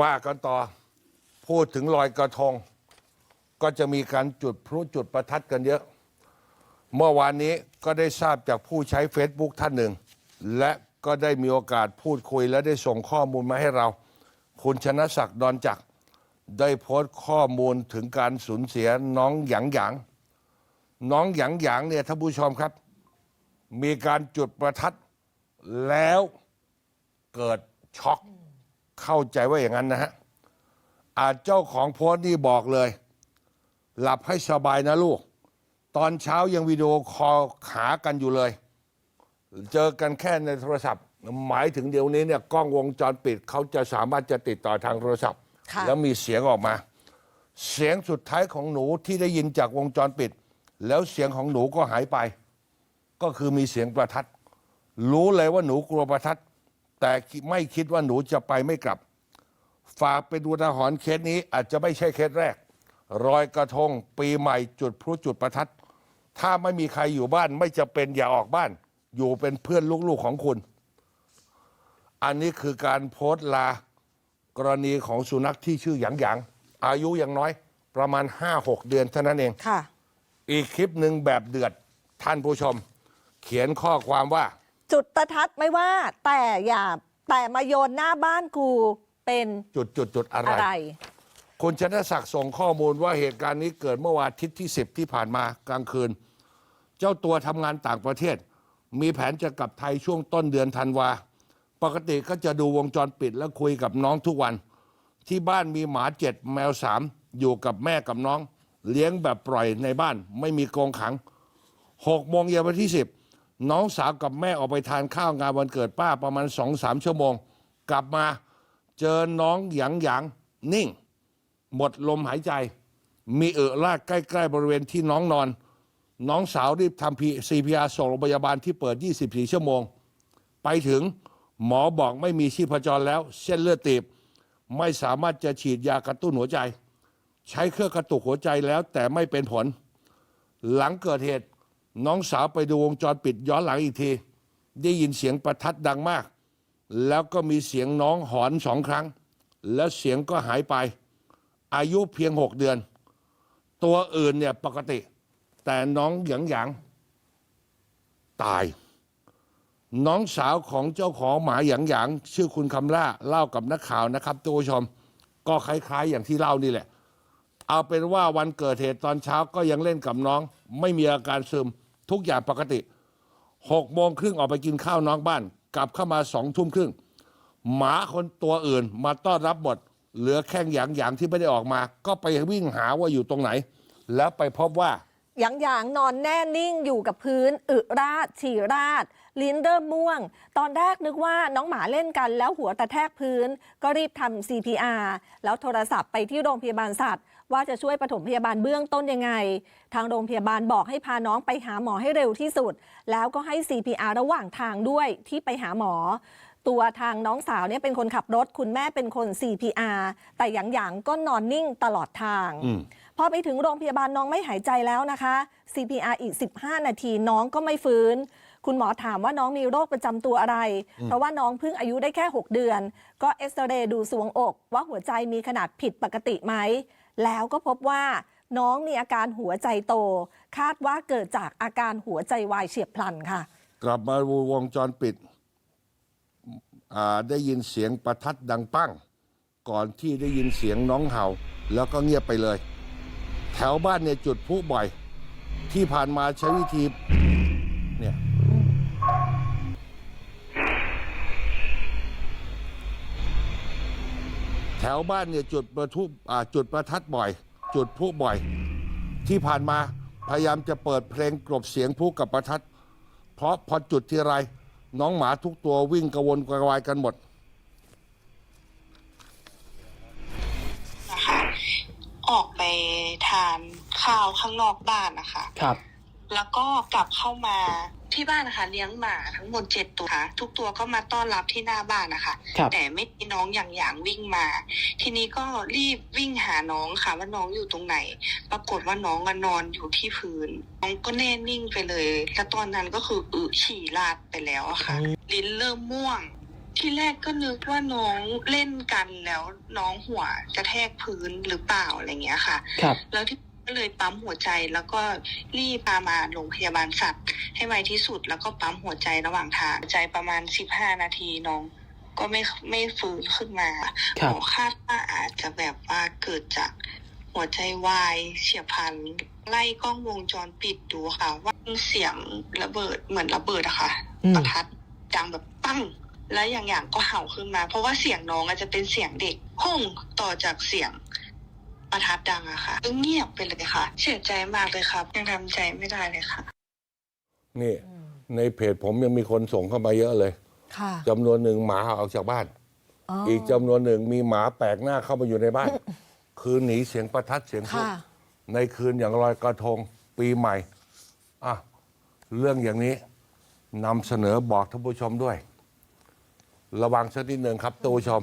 ว่ากันต่อพูดถึงลอยกระทง ก็จะมีการจุดพลุจุดประทัดกันเยอะ เมื่อวานนี้ก็ได้ทราบจากผู้ใช้ Facebook ท่านหนึ่ง และก็ได้มีโอกาสพูดคุยและได้ส่งข้อมูลมาให้เรา คุณชนะศักดิ์ดอนจักร ได้โพสต์ข้อมูลถึงการสูญเสียน้องหยางหยางน้องหยางหยางเนี่ยท่านผู้ชมครับ มีการจุดประทัดแล้วเกิดช็อก เข้าใจว่าอย่างนั้นนะฮะอาจเจ้าของโพสต์นี่บอกเลย หลับให้สบายนะลูก ตอนเช้ายังวิดีโอคอลหากันอยู่เลย เจอกันแค่ในโทรศัพท์ หมายถึงเดี๋ยวนี้เนี่ยกล้องวงจรปิดเขาจะสามารถจะติดต่อทางโทรศัพท์ ค่ะ แล้วมีเสียงออกมา เสียงสุดท้ายของหนูที่ได้ยินจากวงจรปิด แล้วเสียงของหนูก็หายไป ก็คือมีเสียงประทัด รู้เลยว่าหนูกลัวประทัด แต่ไม่คิดว่าหนูจะไปไม่กลับ ฝากไปดูทหรณ์เคสนี้อาจจะไม่ใช่เคสแรก รอยกระทงปีใหม่จุดพลุจุดประทัด ถ้าไม่มีใครอยู่บ้านไม่จะเป็นอย่าออกบ้าน อยู่เป็นเพื่อนลูกๆของคุณ อันนี้คือการโพสต์ลากรณีของสุนัขที่ชื่อหยางหยางอายุยังน้อย ประมาณ 5-6 เดือนเท่านั้นเองค่ะอีกคลิปหนึ่งแบบเดือดท่านผู้ชม เขียนข้อความว่า จุดประทัดไม่ว่าแต่อย่าแต่มาโยนหน้าบ้านกูเป็นจุดจุดจุดอะไรอะไร คุณชนะศักดิ์ส่งข้อมูลว่าเหตุการณ์นี้เกิดเมื่อวันอาทิตย์ที่ 10 ที่ผ่านมากลางคืน เจ้าตัวทำงานต่างประเทศ มีแผนจะกลับไทยช่วงต้นเดือนธันวา ปกติก็จะดูวงจรปิดแล้วคุยกับน้องทุกวัน ที่บ้านมีหมาเจ็ดแมวสามอยู่กับแม่กับน้อง เลี้ยงแบบปล่อยในบ้าน ไม่มีกรงขังหกโมงเย็นวันที่สิบ น้องสาวกับแม่ออกไปทานข้าวงานวันเกิดป้าประมาณสองสามชั่วโมง กลับมาเจอน้องหยางหยางนิ่ง หมดลมหายใจ มีเอะลากใกล้ ๆ บริเวณที่น้องนอน น้องสาวรีบทำพีซีพีอาร์ส่งโรงพยาบาลที่เปิด 24 ชั่วโมง ไปถึงหมอบอกไม่มีชีพจรแล้ว เส้นเลือดตีบ ไม่สามารถจะฉีดยากระตุ้นหัวใจ ใช้เครื่องกระตุกหัวใจแล้วแต่ไม่เป็นผล หลังเกิดเหตุ น้องสาวไปดูวงจรปิดย้อนหลังอีกที ได้ยินเสียงประทัดดังมาก แล้วก็มีเสียงน้องหอนสองครั้ง แล้วเสียงก็หายไป อายุเพียงหกเดือน ตัวอื่นเนี่ยปกติ แต่น้องหยางหยางตาย น้องสาวของเจ้าของหมาหยางหยางชื่อคุณคำล่าเล่ากับนักข่าวนะครับทุกผู้ชม ก็คล้ายๆอย่างที่เล่านี่แหละ เอาเป็นว่าวันเกิดเหตุตอนเช้าก็ยังเล่นกับน้อง ไม่มีอาการซึม ทุกอย่างปกติหกโมงครึ่งออกไปกินข้าวน้องบ้าน กลับเข้ามาสองทุ่มครึ่งหมาคนตัวอื่นมาต้อนรับหมดเหลือแข้งหยางหยางที่ไม่ได้ออกมา ก็ไปวิ่งหาว่าอยู่ตรงไหน แล้วไปพบว่า หยางหยางนอนแน่นิ่งอยู่กับพื้น อึราด ฉี่ราด ลิ้นเริ่มม่วง ตอนแรกนึกว่าน้องหมาเล่นกันแล้วหัวตะแทกพื้น ก็รีบทำ CPR แล้วโทรศัพท์ไปที่โรงพยาบาลสัตว์ ว่าจะช่วยปฐมพยาบาลเบื้องต้นยังไง ทางโรงพยาบาลบอกให้พาน้องไปหาหมอให้เร็วที่สุด แล้วก็ให้ CPR ระหว่างทางด้วยที่ไปหาหมอ ตัวทางน้องสาวเนี่ยเป็นคนขับรถ คุณแม่เป็นคน CPR แต่หยางหยางก็นอนนิ่งตลอดทาง พอไปถึงโรงพยาบาลน้องไม่หายใจแล้วนะคะ CPR อีก 15 นาทีน้องก็ไม่ฟื้น คุณหมอถามว่าน้องมีโรคประจำตัวอะไร เพราะว่าน้องเพิ่งอายุได้แค่ 6 เดือน ก็เอ็กซเรย์ดูสวงอก ว่าหัวใจมีขนาดผิดปกติไหม แล้วก็พบว่าน้องมีอาการหัวใจโต คาดว่าเกิดจากอาการหัวใจวายเฉียบพลันค่ะ กลับมาดูวงจรปิดอ่าได้ยินเสียงประทัดดังปั้ง ก่อนที่ได้ยินเสียงน้องเห่า แล้วก็เงียบไปเลย แถวบ้านเนี่ยจุดพลุบ่อย ที่ผ่านมาใช้วิธีเนี่ยแถวบ้านเนี่ยจุดประทุอ่าจุดประทัดบ่อย จุดพลุบ่อย ที่ผ่านมาพยายามจะเปิดเพลงกลบเสียงพลุกับประทัด เพราะพอจุดที่ไรน้องหมาทุกตัววิ่งกระวนกระวายกันหมด นะคะออกไป ทานข้าวข้างนอกบ้านนะคะ ครับ แล้วก็กลับเข้ามาที่บ้านนะคะ เลี้ยงหมาทั้งหมดเจ็ดตัวค่ะทุกตัวก็มาต้อนรับที่หน้าบ้านนะคะ ครับ แต่ไม่มีน้องอย่างอย่างวิ่งมา ทีนี้ก็รีบวิ่งหาน้องค่ะว่าน้องอยู่ตรงไหน ปรากฏว่าน้องอะนอนอยู่ที่พื้น น้องก็แน่นิ่งไปเลย แล้วตอนนั้นก็คืออึฉี่ลาดไปแล้วอะค่ะ ลิ้นเริ่มม่วง ที่แรกก็นึกว่าน้องเล่นกันแล้วน้องหัวกระแทกพื้นหรือเปล่าอะไรเงี้ยค่ะ ครับ แล้วที่ก็เลยปั๊มหัวใจแล้วก็รีบพามาโรงพยาบาลสัตว์ ให้ไวที่สุดแล้วก็ปั๊มหัวใจระหว่างทางใจประมาณสิบห้านาทีน้อง ก็ไม่ไม่ฟื้นขึ้นมาครัหบมอคาดว่าอาจจะแบบว่าเกิดจากหัวใจวายเฉียบพลันไล่กล้องวงจรปิดดูค่ะ ว่าเสียงระเบิดเหมือนระเบิดอะค่ะอืมประทัดดังแบบปั้ง แล้วอย่างอย่างก็เห่าขึ้นมา เพราะว่าเสียงน้องอาจจะเป็นเสียงเด็กห้องต่อจากเสียงประทัดดังอะค่ะก็เงียบไปเลยค่ะ เสียใจมากเลยครับ ยังทำใจไม่ได้เลยค่ะ นี่ ในเพจผมยังมีคนส่งเข้ามาเยอะเลยค่ะจำนวนหนึ่งหมาออกจากบ้าน อีกจำนวนหนึ่งมีหมาแปลกหน้าเข้ามาอยู่ในบ้าน คือหนีเสียงประทัดเสียงพลุค่ะในคืนอย่างลอยกระทงปีใหม่อะเรื่องอย่างนี้นำเสนอบอกท่านผู้ชมด้วย ระวังสักนิดหนึ่งครับตูชม